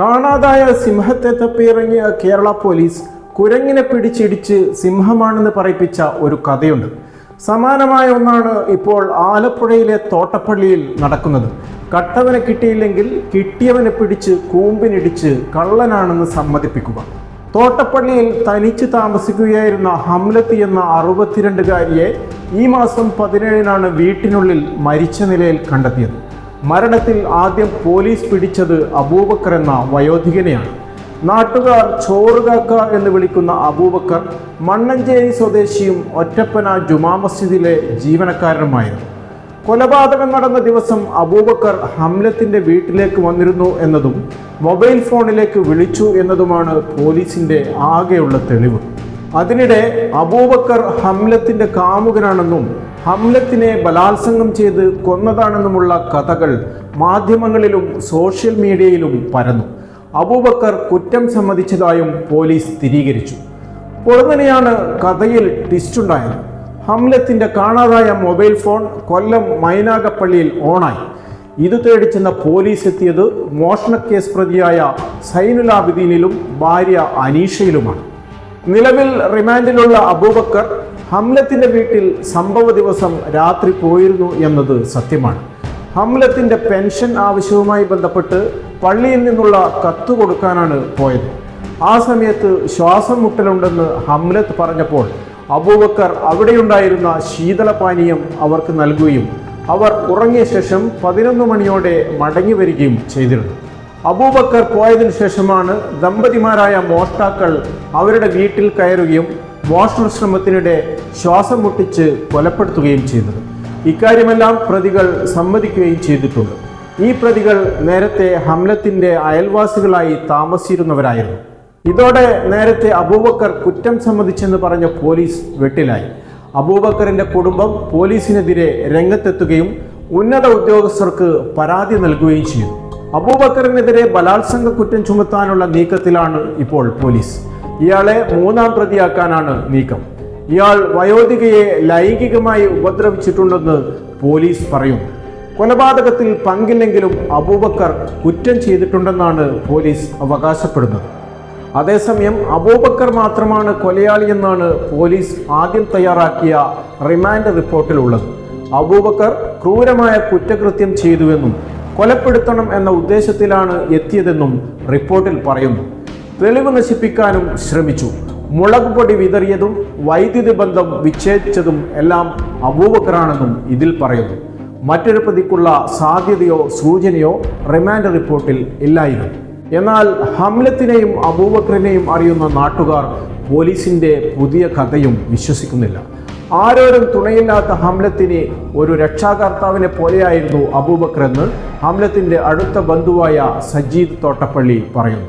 കാണാതായ സിംഹത്തെ തപ്പിയിറങ്ങിയ കേരള പോലീസ് കുരങ്ങിനെ പിടിച്ചിടിച്ച് സിംഹമാണെന്ന് പറയിപ്പിച്ച ഒരു കഥയുണ്ട്. സമാനമായ ഒന്നാണ് ഇപ്പോൾ ആലപ്പുഴയിലെ തോട്ടപ്പള്ളിയിൽ നടക്കുന്നത്. കട്ടവനെ കിട്ടിയില്ലെങ്കിൽ കിട്ടിയവനെ പിടിച്ച് കൂമ്പിനിടിച്ച് കള്ളനാണെന്ന് സമ്മതിപ്പിക്കുക. തോട്ടപ്പള്ളിയിൽ തനിച്ച് താമസിക്കുകയായിരുന്ന ഹംലത്ത് എന്ന അറുപത്തിരണ്ടുകാരിയെ ഈ മാസം പതിനേഴിനാണ് വീട്ടിനുള്ളിൽ മരിച്ച നിലയിൽ കണ്ടെത്തിയത്. മരണത്തിൽ ആദ്യം പോലീസ് പിടിച്ചത് അബൂബക്കർ എന്ന വയോധികനെയാണ്. നാട്ടുകാർ ചോറുകാക്ക എന്ന് വിളിക്കുന്ന അബൂബക്കർ മണ്ണഞ്ചേരി സ്വദേശിയും ഒറ്റപ്പന ജുമാ മസ്ജിദിലെ ജീവനക്കാരനുമായിരുന്നു. കൊലപാതകം നടന്ന ദിവസം അബൂബക്കർ ഹംലത്തിന്റെ വീട്ടിലേക്ക് വന്നിരുന്നു എന്നതും മൊബൈൽ ഫോണിലേക്ക് വിളിച്ചു എന്നതുമാണ് പോലീസിന്റെ ആകെയുള്ള തെളിവ്. അതിനിടെ അബൂബക്കർ ഹംലത്തിന്റെ കാമുകനാണെന്നും ഹംലത്തിനെ ബലാത്സംഗം ചെയ്ത് കൊന്നതാണെന്നുമുള്ള കഥകൾ മാധ്യമങ്ങളിലും സോഷ്യൽ മീഡിയയിലും പരന്നു. അബൂബക്കർ കുറ്റം സമ്മതിച്ചതായും പോലീസ് സ്ഥിരീകരിച്ചു. പുറങ്ങനെയാണ് കഥയിൽ ട്വിസ്റ്റുണ്ടായത് ഹംലത്തിന്റെ കാണാതായ മൊബൈൽ ഫോൺ കൊല്ലം മൈനാഗപ്പള്ളിയിൽ ഓണായി. ഇത് തേടി ചെന്ന പോലീസ് എത്തിയത് മോഷണക്കേസ് പ്രതിയായ സൈനുലാബിദീനിലും ഭാര്യ അനീഷയിലുമാണ്. നിലവിൽ റിമാൻഡിലുള്ള അബൂബക്കർ ഹംലത്തിന്റെ വീട്ടിൽ സംഭവ ദിവസം രാത്രി പോയിരുന്നു എന്നത് സത്യമാണ്. ഹംലത്തിന്റെ പെൻഷൻ ആവശ്യവുമായി ബന്ധപ്പെട്ട് പള്ളിയിൽ നിന്നുള്ള കത്ത് കൊടുക്കാനാണ് പോയത്. ആ സമയത്ത് ശ്വാസം മുട്ടലുണ്ടെന്ന് ഹംലത്ത് പറഞ്ഞപ്പോൾ അബൂബക്കർ അവിടെയുണ്ടായിരുന്ന ശീതളപാനീയം അവർക്ക് നൽകുകയും അവർ ഉറങ്ങിയ ശേഷം പതിനൊന്ന് മണിയോടെ മടങ്ങി വരികയും ചെയ്തിരുന്നു. അബൂബക്കർ പോയതിനു ശേഷമാണ് ദമ്പതിമാരായ മോഷ്ടാക്കൾ അവരുടെ വീട്ടിൽ കയറുകയും മോഷണ ശ്രമത്തിനിടെ ശ്വാസം മുട്ടിച്ച് കൊലപ്പെടുത്തുകയും ചെയ്തത്. ഇക്കാര്യമെല്ലാം പ്രതികൾ സമ്മതിക്കുകയും ചെയ്തിട്ടുണ്ട്. ഈ പ്രതികൾ നേരത്തെ ഹംലത്തിന്റെ അയൽവാസികളായി താമസിച്ചിരുന്നവരായിരുന്നു. ഇതോടെ നേരത്തെ അബൂബക്കർ കുറ്റം സമ്മതിച്ചെന്ന് പറഞ്ഞ പോലീസ് വെട്ടിലായി. അബൂബക്കറിന്റെ കുടുംബം പോലീസിനെതിരെ രംഗത്തെത്തുകയും ഉന്നത ഉദ്യോഗസ്ഥർക്ക് പരാതി നൽകുകയും ചെയ്തു. അബൂബക്കറിനെതിരെ ബലാത്സംഗ കുറ്റം ചുമത്താനുള്ള നീക്കത്തിലാണ് ഇപ്പോൾ പോലീസ്. ഇയാളെ മൂന്നാം പ്രതിയാക്കാനാണ് നീക്കം. ഇയാൾ വയോധികയെ ലൈംഗികമായി ഉപദ്രവിച്ചിട്ടുണ്ടെന്ന് പോലീസ് പറയും. കൊലപാതകത്തിൽ പങ്കില്ലെങ്കിലും അബൂബക്കർ കുറ്റം ചെയ്തിട്ടുണ്ടെന്നാണ് പോലീസ് അവകാശപ്പെടുന്നത്. അതേസമയം അബൂബക്കർ മാത്രമാണ് കൊലയാളിയെന്നാണ് പോലീസ് ആദ്യം തയ്യാറാക്കിയ റിമാൻഡ് റിപ്പോർട്ടിലുള്ളത്. അബൂബക്കർ ക്രൂരമായ കുറ്റകൃത്യം ചെയ്തുവെന്നും കൊലപ്പെടുത്തണം എന്ന ഉദ്ദേശത്തിലാണ് എത്തിയതെന്നും റിപ്പോർട്ടിൽ പറയുന്നു. തെളിവ് നശിപ്പിക്കാനും ശ്രമിച്ചു. മുളക് പൊടി വിതറിയതും വൈദ്യുതി ബന്ധം വിച്ഛേദിച്ചതും എല്ലാം അബൂബക്കറാണെന്നും ഇതിൽ പറയുന്നു. മറ്റൊരു പ്രതിക്കുള്ള സാധ്യതയോ സൂചനയോ റിമാൻഡ് റിപ്പോർട്ടിൽ ഇല്ലായിരുന്നു. എന്നാൽ ഹംലത്തിനെയും അബൂബക്കറിനെയും അറിയുന്ന നാട്ടുകാർ പോലീസിന്റെ പുതിയ കഥയും വിശ്വസിക്കുന്നില്ല. ആരോരും തുണയില്ലാത്ത ഹംലത്തിന് ഒരു രക്ഷാകർത്താവിനെ പോലെയായിരുന്നു അബൂബക്കർ എന്ന് ഹംലത്തിന്റെ അടുത്ത ബന്ധുവായ സജീദ് തോട്ടപ്പള്ളി പറയുന്നു.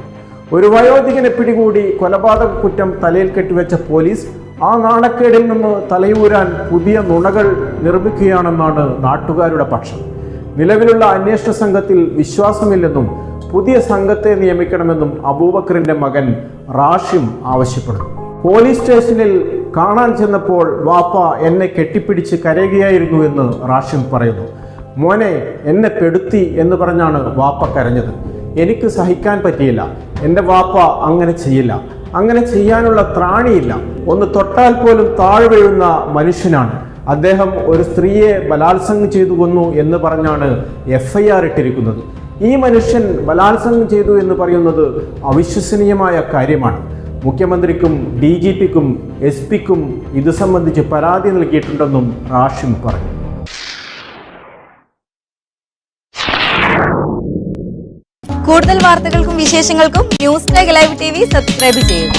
ഒരു വയോധികനെ പിടികൂടി കൊലപാതക കുറ്റം തലയിൽ കെട്ടിവെച്ച പോലീസ് ആ നാണക്കേടിൽ നിന്ന് തലയൂരാൻ പുതിയ നുണകൾ നിർമ്മിക്കുകയാണെന്നാണ് നാട്ടുകാരുടെ പക്ഷം. നിലവിലുള്ള അന്വേഷണ സംഘത്തിൽ വിശ്വാസമില്ലെന്നും പുതിയ സംഘത്തെ നിയമിക്കണമെന്നും അബൂബക്കറിന്റെ മകൻ റാഷിം ആവശ്യപ്പെടുന്നു. പോലീസ് സ്റ്റേഷനിൽ കാണാൻ ചെന്നപ്പോൾ വാപ്പ എന്നെ കെട്ടിപ്പിടിച്ച് കരയുകയായിരുന്നു എന്ന് റാഷിം പറയുന്നു. മോനെ എന്നെ പെടുത്തി എന്ന് പറഞ്ഞാണ് വാപ്പ കരഞ്ഞത്. എനിക്ക് സഹിക്കാൻ പറ്റിയില്ല. എന്റെ വാപ്പ അങ്ങനെ ചെയ്യില്ല. അങ്ങനെ ചെയ്യാനുള്ള ത്രാണിയില്ല. ഒന്ന് തൊട്ടാൽ പോലും താഴെ മനുഷ്യനാണ്. അദ്ദേഹം ഒരു സ്ത്രീയെ ബലാത്സംഗം ചെയ്തു കൊന്നു എന്ന് പറഞ്ഞാണ് എഫ് ഐ ആർ ഇട്ടിരിക്കുന്നത്. ഈ മനുഷ്യൻ ബലാത്സംഗം ചെയ്തു എന്ന് പറയുന്നത് അവിശ്വസനീയമായ കാര്യമാണ്. മുഖ്യമന്ത്രിക്കും ഡി ജി പിക്കും എസ് പിക്കും ഇത് സംബന്ധിച്ച് പരാതി നൽകിയിട്ടുണ്ടെന്നും റാഷിം പറഞ്ഞു. കൂടുതൽ വാർത്തകൾക്കും വിശേഷങ്ങൾക്കും news live T V subscribe ചെയ്യൂ.